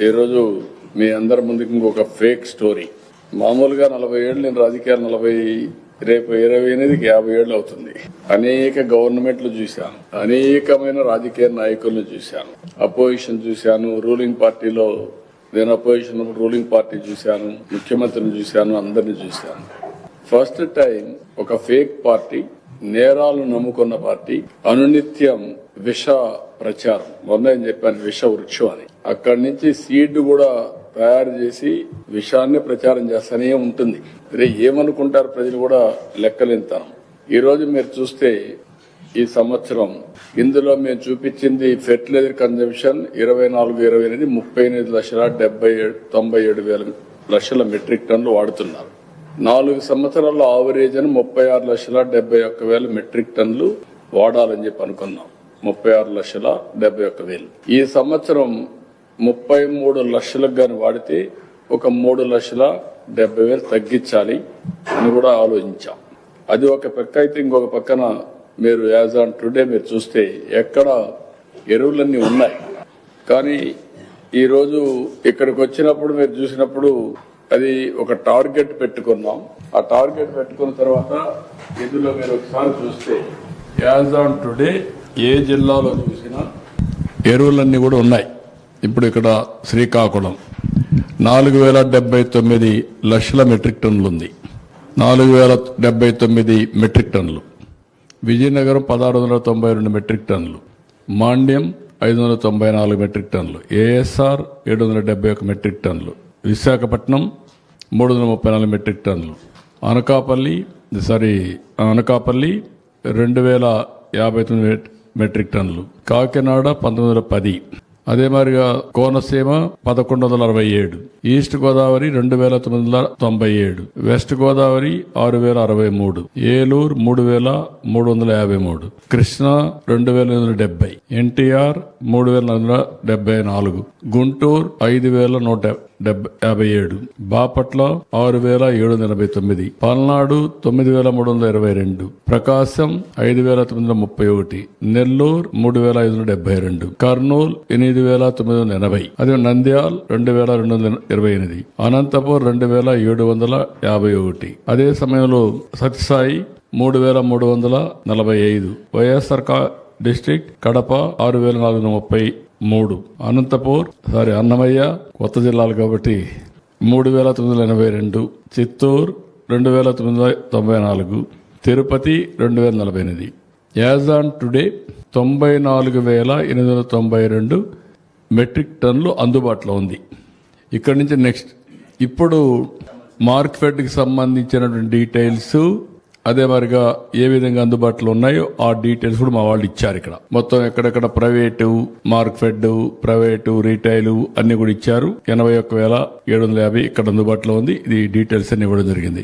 ఈరోజు మీ అందరి ముందుకు ఇంకొక ఫేక్ స్టోరీ మామూలుగా నలభై ఏళ్ళు నేను రాజకీయాలు నలభై రేపు ఇరవై ఎనిమిదికి యాభై ఏళ్ళు అవుతుంది. అనేక గవర్నమెంట్లు చూశాను అనేకమైన రాజకీయ నాయకులను చూశాను. అపోజిషన్ చూశాను రూలింగ్ పార్టీలో నేను అపోజిషన్ రూలింగ్ పార్టీ చూశాను ముఖ్యమంత్రిని చూశాను అందరిని చూశాను. ఫస్ట్ టైం ఒక ఫేక్ పార్టీ నేరాలు నమ్ముకున్న పార్టీ అనునిత్యం విష ప్రచారం. మొన్న ఏం చెప్పాను విష వృక్షం అని. అక్కడి నుంచి సీడ్ కూడా తయారు చేసి విషయాన్ని ప్రచారం చేస్తూనే ఉంటుంది. రే ఏమనుకుంటారు ప్రజలు కూడా లెక్కలేంతాం ఈ రోజు మీరు చూస్తే ఈ సంవత్సరం ఇందులో మేము చూపించింది ఫెర్టిలైజర్ కన్జంప్షన్ ఇరవై నాలుగు ఇరవై ఎనిమిది ముప్పై ఎనిమిది లక్షల డెబ్బై ఏడు తొంభై ఏడు వేల లక్షల మెట్రిక్ టన్నులు వాడుతున్నారు. నాలుగు సంవత్సరాల్లో ఆవరేజ్ అని ముప్పై ఆరు లక్షల డెబ్బై ఒక్క వేల మెట్రిక్ టన్లు వాడాలని చెప్పి అనుకున్నాం. ముప్పై ఆరు లక్షల డెబ్బై ఒక్క వేలు. ఈ సంవత్సరం ముప్పై మూడు లక్షలకు కానీ వాడితే ఒక మూడు లక్షల డెబ్బై వేలు తగ్గించాలి అని కూడా ఆలోచించాం. అది ఒక పక్క అయితే ఇంకొక పక్కన మీరు యాజ్ ఆన్ టుడే మీరు చూస్తే ఎక్కడ ఎరువులన్నీ ఉన్నాయి. కానీ ఈరోజు ఇక్కడికి వచ్చినప్పుడు మీరు చూసినప్పుడు అది ఒక టార్గెట్ పెట్టుకున్నాం. ఆ టార్గెట్ పెట్టుకున్న తర్వాత ఇందులో మీరు ఒకసారి చూస్తే యాజ్ ఆన్ టుడే ఏ జిల్లాలో చూసినా ఎరువులన్నీ కూడా ఉన్నాయి. ఇప్పుడు ఇక్కడ శ్రీకాకుళం. నాలుగు వేల డెబ్బై తొమ్మిది లక్షల మెట్రిక్ టన్నులు ఉంది నాలుగు వేల డెబ్బై తొమ్మిది మెట్రిక్ టన్నులు. విజయనగరం పదహారు వందల తొంభై రెండు మెట్రిక్ టన్నులు. మాండ్యం ఐదు వందల తొంభై నాలుగు మెట్రిక్ టన్నులు. ఏఎస్ఆర్ ఏడు వందల డెబ్బై ఒక మెట్రిక్ టన్నులు. విశాఖపట్నం మూడు వందల ముప్పై నాలుగు మెట్రిక్ టన్నులు. అనకాపల్లి సారీ అనకాపల్లి రెండు వేల యాభై తొమ్మిది మెట్రిక్ టన్నులు. కాకినాడ పంతొమ్మిది వందల పది. అదే మాదిరిగా కోనసీమ పదకొండు వందల అరవై ఏడు ఈస్ట్ గోదావరి రెండు వేల తొమ్మిది వందల తొంభై ఏడు వెస్ట్ గోదావరి ఆరు వేల అరవై మూడు ఏలూరు మూడు వేల మూడు వందల యాభై మూడు కృష్ణా రెండు వేల ఎనిమిది వందల డెబ్బై ఎన్టీఆర్ మూడు వేల నాలుగు డెబ్బై నాలుగు గుంటూరు ఐదు వేల నూట యాభై ఏడు. బాపట్ల ఆరు వేల ఏడు వందల ఎనభై తొమ్మిది. పల్నాడు తొమ్మిది వేల మూడు వందల ఇరవై రెండు. ప్రకాశం ఐదు వేల తొమ్మిది వందల ముప్పై ఒకటి. నెల్లూరు మూడు వేల ఐదు వందల డెబ్బై రెండు. కర్నూలు ఎనిమిది వేల తొమ్మిది వందల ఎనభై. అదే నంద్యాల్ రెండు వేల రెండు వందల ఇరవై ఎనిమిది. అనంతపూర్ రెండు వేల ఏడు వందల యాభై ఒకటి. అదే సమయంలో సత్యసాయి మూడు వేల మూడు వందల నలభై ఐదు. వైఎస్ఆర్ కా డిస్ట్రిక్ట్ కడప ఆరు వేల నాలుగు వందల ముప్పై మూడు. అనంతపూర్ సారీ అన్నమయ్య కొత్త జిల్లాలు కాబట్టి మూడు వేల తొమ్మిది వందల ఎనభై రెండు. చిత్తూరు రెండు వేల తొమ్మిది వందల తొంభై నాలుగు. తిరుపతి రెండు వేల నలభై ఎనిమిది. యాజ్ ఆన్ టుడే తొంభై నాలుగు వేల ఎనిమిది వందల తొంభై రెండు. మెట్రిక్ టన్లు అందుబాటులో ఉంది. ఇక్కడి నుంచి నెక్స్ట్. ఇప్పుడు మార్క్ఫెడ్కి సంబంధించినటువంటి డీటెయిల్స్ అదే మరిగా ఏ విధంగా అందుబాటులో ఉన్నాయో ఆ డీటెయిల్స్ కూడా మా వాళ్ళు ఇచ్చారు ఇక్కడ. మొత్తం ఎక్కడెక్కడ private mark fed private retail అన్ని కూడా ఇచ్చారు. ఎనభై ఒక్క వేల ఏడు వందల యాభై ఇక్కడ అందుబాటులో ఉంది. ఇది డీటెయిల్స్ అన్ని ఇవ్వడం జరిగింది.